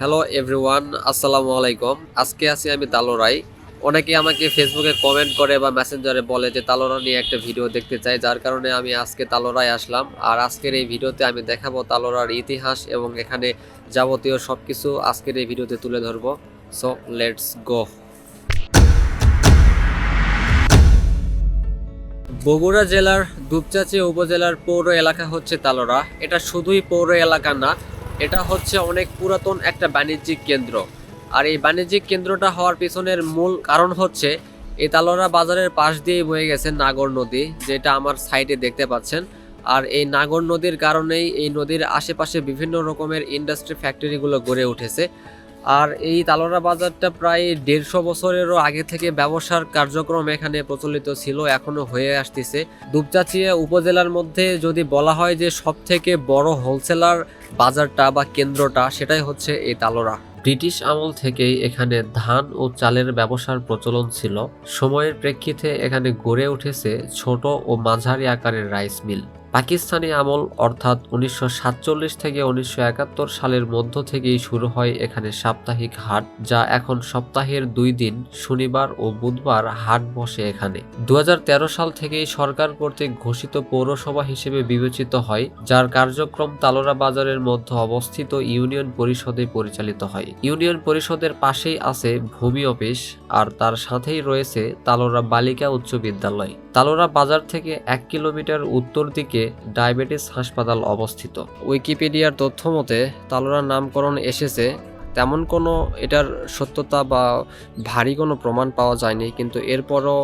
Hello everyone আসসালামু আলাইকুম আজকে আছি আমি তালোরাই। অনেকে আমাকে ফেসবুকে কমেন্ট করে বা মেসেঞ্জারে বলে যে তালোরা নিয়ে একটা ভিডিও দেখতে চাই, যার কারণে আমি আজকে তালোরায় আসলাম। আর আজকের এই ভিডিওতে আমি দেখাবো তালোরার ইতিহাস এবং এখানে যাবতীয় সব কিছু আজকের এই ভিডিওতে তুলে ধরবো। সো লেটস গো বগুড়া জেলার, দুপচাচি উপজেলার পৌর এলাকা হচ্ছে তালোরা। এটা শুধুই পৌর এলাকা না এটা হচ্ছে অনেক পুরাতন একটা বাণিজ্যিক কেন্দ্র। আর এই বাণিজ্যিক কেন্দ্রটা হওয়ার পিছনের মূল কারণ হচ্ছে এই তালোরা বাজারের পাশ দিয়ে বয়ে গেছে নাগর নদী, যেটা আমার সাইডে দেখতে পাচ্ছেন। আর এই নাগর নদীর কারণেই এই নদীর আশেপাশে বিভিন্ন রকমের ইন্ডাস্ট্রি ফ্যাক্টরিগুলো গড়ে উঠেছে। আর এই তালোরা বাজারটা প্রায় দেড়শো বছরেরও আগে থেকে ব্যবসার কার্যক্রম এখানে প্রচলিত ছিল, এখনও হয়ে আসতেছে। দুপচাচিয়া উপজেলার মধ্যে যদি বলা হয় যে সব থেকে বড় হোলসেলার বাজারটা বা কেন্দ্রটা, সেটাই হচ্ছে এই তালোরা ব্রিটিশ আমল থেকেই এখানে ধান ও চালের ব্যবসার প্রচলন ছিল। সময়ের প্রেক্ষিতে এখানে গড়ে উঠেছে ছোট ও মাঝারি আকারের রাইস মিল। পাকিস্তানি আমল অর্থাৎ উনিশশো সাতচল্লিশ থেকে উনিশশো একাত্তর সালের মধ্য থেকেই শুরু হয় এখানে সাপ্তাহিক হাট, যা এখন সপ্তাহের দুই দিন, শনিবার ও বুধবার হাট বসে এখানে। দু হাজার তেরো সাল থেকেই সরকার কর্তৃক ঘোষিত পৌরসভা হিসেবে বিবেচিত হয়, যার কার্যক্রম তালোরা বাজারের মধ্যে অবস্থিত ইউনিয়ন পরিষদে পরিচালিত হয়। ইউনিয়ন পরিষদের পাশেই আছে ভূমি অফিস, আর তার সাথেই রয়েছে তালোরা বালিকা উচ্চ বিদ্যালয়। তালোরা বাজার থেকে এক কিলোমিটার উত্তর দিকে ডায়াবেটিস হাসপাতাল অবস্থিত। উইকিপিডিয়ার তথ্য মতে, তালোরার নামকরণ এসেছে। তেমন কোনো এটার সত্যতা বা ভারী কোনো প্রমাণ পাওয়া যায়নি, কিন্তু এরপরও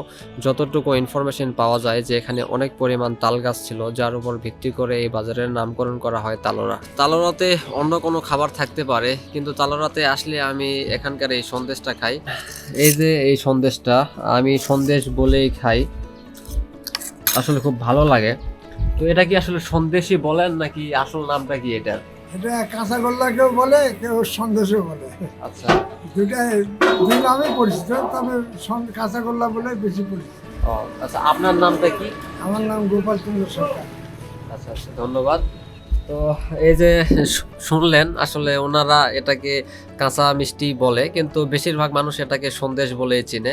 যতটুকু ইনফরমেশন পাওয়া যায় যে এখানে অনেক পরিমাণ তাল গাছ ছিল, যার উপর ভিত্তি করে এই বাজারের নামকরণ করা হয় তালোরা। তালোরাতে অন্য কোনো খাবার থাকতে পারে, কিন্তু তালোরাতে আসলে আমি এখানকার এই সন্দেশটা খাই। এই যে এই সন্দেশটা, আমি সন্দেশ বলেই খাই। আসলে খুব ভালো লাগে। তো এটা কি আসলে সন্দেশই বলেন নাকি আসল নামটা কি এটা এটা কাঁচাগোল্লা কেউ বলে কেউ সন্দেশও বলে। আচ্ছা। দুটাই দুই নামে পরিচিত তবে কাঁচাগোল্লা বলে বেশি পরিচিত। আচ্ছা আপনার নামটা কি? আমার নাম গোপাল চন্দ্র সরকার। আচ্ছা আচ্ছা ধন্যবাদ। তো এই যে শুনলেন, আসলে ওনারা এটাকে কাঁচা মিষ্টি বলে, কিন্তু বেশিরভাগ মানুষ এটাকে সন্দেশ বলে চিনে।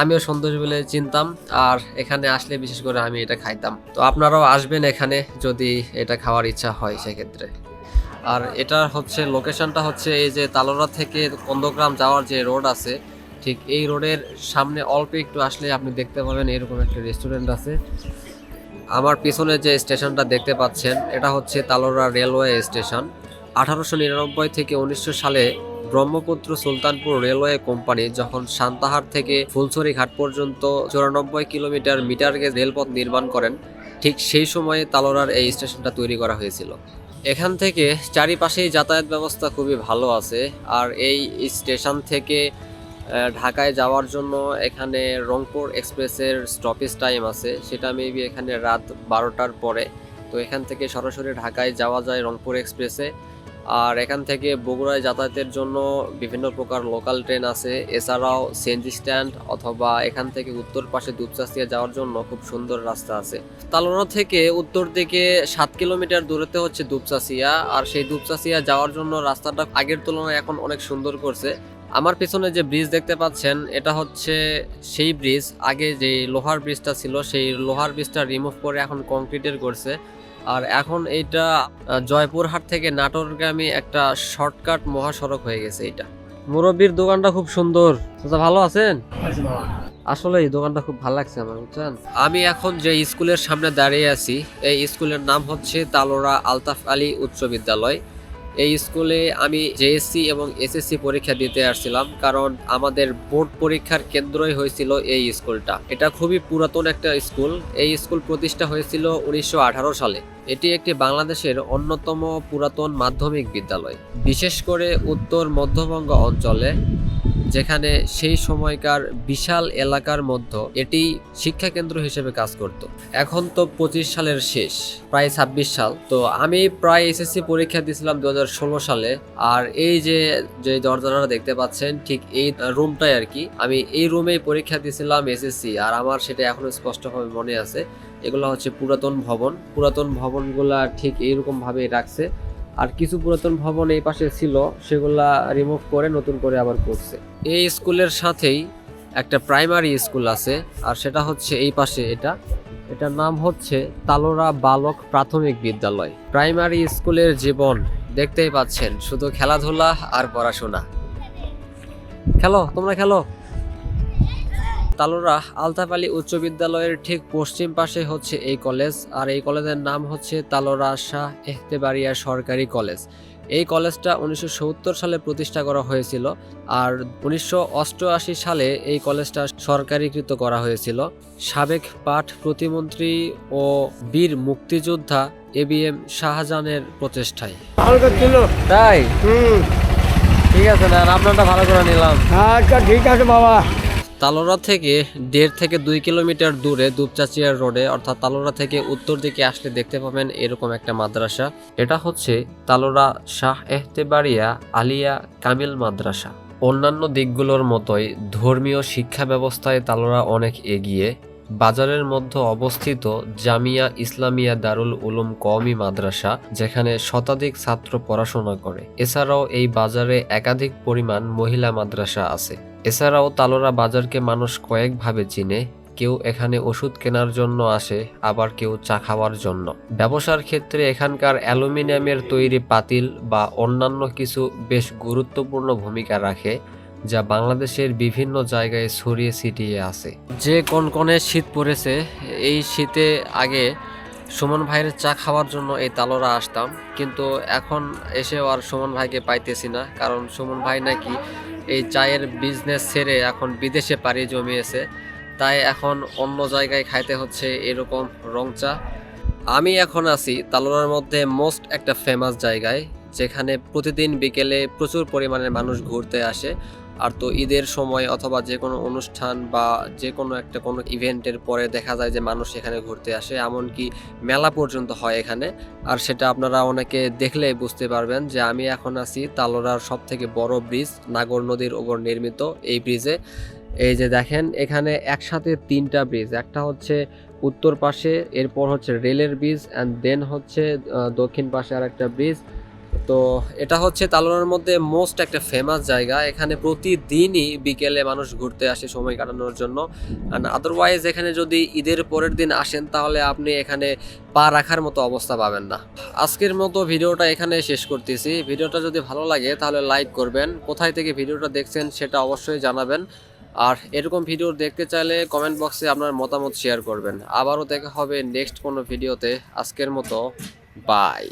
আমিও সন্দেশ বলে চিনতাম, আর এখানে আসলে বিশেষ করে আমি এটা খাইতাম। তো আপনারাও আসবেন এখানে যদি এটা খাওয়ার ইচ্ছা হয় সেক্ষেত্রে। আর এটা হচ্ছে, লোকেশনটা হচ্ছে এই যে তালোরা থেকে কন্দগ্রাম যাওয়ার যে রোড আছে, ঠিক এই রোডের সামনে অল্প একটু আসলে আপনি দেখতে পাবেন, এরকম একটা রেস্টুরেন্ট আছে। আমার পিছনে যে স্টেশনটা দেখতে পাচ্ছেন, এটা হচ্ছে তালোরা রেলওয়ে স্টেশন। আঠারোশো নিরানব্বই থেকে উনিশশো সালে ব্রহ্মপুত্র সুলতানপুর রেলওয়ে কোম্পানি যখন সান্তাহার থেকে ফুলছড়ি ঘাট পর্যন্ত চুরানব্বই কিলোমিটার মিটার গেজ রেলপথ নির্মাণ করেন, ঠিক সেই সময়ে তালোরার এই স্টেশনটা তৈরি করা হয়েছিল। এখান থেকে চারিপাশেই যাতায়াত ব্যবস্থা খুবই ভালো আছে, আর এই স্টেশন থেকে ঢাকায় যাওয়ার জন্য এখানে রংপুর এক্সপ্রেসের স্টপেজ টাইম আছে। সেটা মেবি এখানে রাত বারোটার পরে। তো এখান থেকে সরাসরি ঢাকায় যাওয়া যায় রংপুর এক্সপ্রেসে। আর এখান থেকে বগুড়ায় যাতায়াতের জন্য বিভিন্ন প্রকার লোকাল ট্রেন আছে। এছাড়াও সিএনজি স্ট্যান্ড অথবা এখান থেকে উত্তর পাশে দুপচাচিয়া যাওয়ার জন্য খুব সুন্দর রাস্তা আছে। তালোনা থেকে উত্তর দিকে সাত কিলোমিটার দূরত্বে হচ্ছে দুপচাচিয়া। আর সেই দুপচাচিয়া যাওয়ার জন্য রাস্তাটা আগের তুলনায় এখন অনেক সুন্দর করছে। আমার পিছনে যে ব্রিজ দেখতে পাচ্ছেন, এটা হচ্ছে সেই ব্রিজ আগে যে লোহার ব্রিজটা ছিল, সেই লোহার ব্রিজটা রিমুভ করে এখন কংক্রিটের করছে। আর এখন এইটা জয়পুরহাট থেকে নাটোরগামী একটা শর্টকাট মহাসড়ক হয়ে গেছে এটা মুরব্বীর দোকানটা খুব সুন্দর। ভালো আছেন? আসলে এই দোকানটা খুব ভালো লাগছে আমার, বুঝছেন? আমি এখন যে স্কুলের সামনে দাঁড়িয়ে আছি, এই স্কুলের নাম হচ্ছে তালোরা আলতাফ আলী উচ্চ বিদ্যালয়। এই স্কুলে আমি জেএসসি এবং এসএসসি পরীক্ষা দিতে আসছিলাম, কারণ আমাদের বোর্ড পরীক্ষার কেন্দ্রই হয়েছিল এই স্কুলটা। এটা খুবই পুরাতন একটা স্কুল। এই স্কুল প্রতিষ্ঠা হয়েছিল উনিশশো আঠারো সালে। এটি একটি বাংলাদেশের অন্যতম পুরাতন মাধ্যমিক বিদ্যালয়। বিশেষ করে উত্তর মধ্যবঙ্গ অঞ্চলে যেখানে সেই সময়কার বিশাল এলাকার মধ্যে এটি শিক্ষা কেন্দ্র হিসেবে কাজ করত। এখন তো পঁচিশ সালের শেষ, প্রায় ছাব্বিশ সাল। তো আমি প্রায় এসএসসি পরীক্ষা দিয়েছিলাম দুহাজার ষোলো সালে। আর এই যে যে দরজাটা দেখতে পাচ্ছেন, ঠিক এই রুমটাই আর কি। আমি এই রুমেই পরীক্ষা দিয়েছিলাম এসএসসি আর আমার সেটা এখনও স্পষ্টভাবে মনে আছে। এগুলো হচ্ছে পুরাতন ভবন। পুরাতন ভবনগুলা ঠিক এইরকম ভাবেই রাখছে। আর কিছু পুরাতন ভবন এই পাশে ছিল, সেগুলা রিমুভ করে নতুন করে আবার করছে। এই স্কুলের সাথেই একটা প্রাইমারি স্কুল আছে, আর সেটা হচ্ছে এই পাশে এটা। এটার নাম হচ্ছে তালোরা বালক প্রাথমিক বিদ্যালয়। প্রাইমারি স্কুলের জীবন দেখতেই পাচ্ছেন, শুধু খেলাধুলা আর পড়াশোনা। খেলো, তোমরা খেলো? তালোরা আলতাপালি উচ্চ বিদ্যালয়ের ঠিক পশ্চিম পাশে হচ্ছে এই কলেজ আর এই কলেজের নাম হচ্ছে তালোরা শাহ এহতেবারিয়া সরকারি কলেজ। এই কলেজটা উনিশশো সত্তর সালে প্রতিষ্ঠা করা হয়েছিল আর উনিশশো অষ্টআশি সালে এই কলেজটা সরকারিকৃত করা হয়েছিল। সাবেক পাঠ প্রতিমন্ত্রী ও বীর মুক্তিযোদ্ধা এ বি এম শাহজাহানের প্রচেষ্টায়। তাই? হুম। ঠিক আছে না আপনারটা ভালো করে নিলাম। আচ্ছা ঠিক আছে বাবা। তালোরা থেকে দেড় থেকে দুই কিলোমিটার দূরে দুপচাচিয়ার রোডে, অর্থাৎ তালোরা থেকে উত্তর দিকে আসলে দেখতে পাবেন এরকম একটা মাদ্রাসা। এটা হচ্ছে তালোরা শাহ এহতেবাড়িয়া আলিয়া কামিল মাদ্রাসা। অন্যান্য দিকগুলোর মতোই ধর্মীয় শিক্ষা ব্যবস্থায় তালোরা অনেক এগিয়ে। বাজারের মধ্যে অবস্থিত জামিয়া ইসলামিয়া দারুল উলুম কওমি মাদ্রাসা, যেখানে শতাধিক ছাত্র পড়াশোনা করে। এছাড়াও এই বাজারে একাধিক পরিমাণ মহিলা মাদ্রাসা আছে। এছাড়াও তালোরা বাজারকে মানুষ কয়েকভাবে চিনে, কেউ এখানে ওষুধ কেনার জন্য আসে, আবার কেউ চা খাওয়ার জন্য। ব্যবসার ক্ষেত্রে এখানকার অ্যালুমিনিয়ামের তৈরি পাতিল বা অন্যান্য কিছু বেশ গুরুত্বপূর্ণ ভূমিকা রাখে। যা বাংলাদেশের বিভিন্ন জায়গায় ছড়িয়ে ছিটিয়ে আছে। যে কোন কোণে শীত পড়েছে, এই শীতে আগে সুমন ভাইয়ের চা খাওয়ার জন্য এই তালোরা আসতাম, কিন্তু এখন এসেও আর সুমন ভাইকে পাইতেছি না, কারণ সুমন ভাই নাকি এই চায়ের বিজনেস ছেড়ে এখন বিদেশে পাড়ি জমিয়েছে, তাই এখন অন্য জায়গায় খাইতে হচ্ছে এরকম রং চা। আমি এখন আছি তালোরার মধ্যে মোস্ট একটা ফেমাস জায়গায়, যেখানে প্রতিদিন বিকেলে প্রচুর পরিমাণে মানুষ ঘুরতে আসে আর তো ঈদের সময় অথবা যে কোনো অনুষ্ঠান বা যে কোনো একটা কোনো ইভেন্টের পরে দেখা যায় যে মানুষ এখানে ঘুরতে আসে, এমনকি মেলা পর্যন্ত হয় এখানে। আর সেটা আপনারা অনেকে দেখলে বুঝতে পারবেন যে আমি এখন আছি তালোরার সব থেকে বড় ব্রিজ নাগর নদীর ওপর নির্মিত এই ব্রিজে এই যে দেখেন, এখানে একসাথে তিনটা ব্রিজ একটা হচ্ছে উত্তর পাশে, এরপর হচ্ছে রেলের ব্রিজ অ্যান্ড দেন হচ্ছে দক্ষিণ পাশে আর একটা ব্রিজ তো এটা হচ্ছে তালোরার মধ্যে মোস্ট একটা ফেমাস জায়গা। এখানে প্রতিদিনই বিকেলে মানুষ ঘুরতে আসে সময় কাটানোর জন্য। অ্যান্ড আদারওয়াইজ এখানে যদি ঈদের পরের দিন আসেন, তাহলে আপনি এখানে পা রাখার মতো অবস্থা পাবেন না। আজকের মতো ভিডিওটা এখানে শেষ করতেছি। ভিডিওটা যদি ভালো লাগে, তাহলে লাইক করবেন। কোথায় থেকে ভিডিওটা দেখছেন, সেটা অবশ্যই জানাবেন। আর এরকম ভিডিও দেখতে চাইলে কমেন্ট বক্সে আপনার মতামত শেয়ার করবেন। আবারও দেখা হবে নেক্সট কোনো ভিডিওতে। আজকের মতো বাই